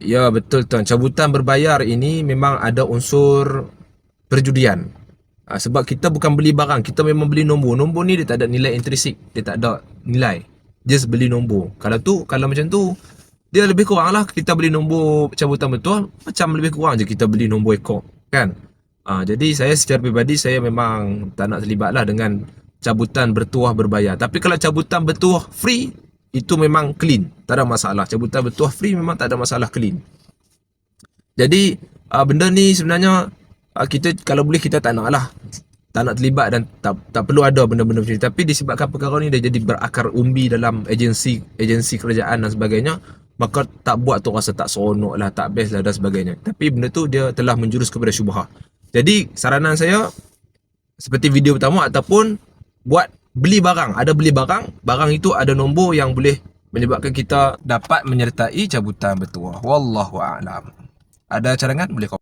Ya betul tuan. Cabutan berbayar ini memang ada unsur perjudian. Ha, sebab kita bukan beli barang, kita memang beli nombor. Nombor ni dia tak ada nilai intrinsik, dia tak ada nilai. Just beli nombor. Kalau tu, kalau macam tu, dia lebih kurang lah kita beli nombor cabutan betul, macam lebih kurang je kita beli nombor ekor. Kan? Ha, jadi saya secara pribadi saya memang tak nak terlibat lah dengan cabutan bertuah berbayar. Tapi kalau cabutan bertuah free, itu memang clean. Tak ada masalah. Cabutan bertuah free memang tak ada masalah clean. Jadi uh, benda ni sebenarnya uh, kita kalau boleh kita tak nak lah tak nak terlibat dan tak tak perlu ada benda-benda macam ni tapi disebabkan perkara ni dia jadi berakar umbi dalam agensi agensi kerajaan dan sebagainya maka tak buat tu rasa tak seronok lah tak best lah dan sebagainya tapi benda tu dia telah menjurus kepada syubhah jadi saranan saya seperti video pertama ataupun buat beli barang. Ada beli barang barang itu ada nombor yang boleh menyebabkan kita dapat menyertai cabutan bertuah wallahu a'lam. Ada cadangan? Boleh komen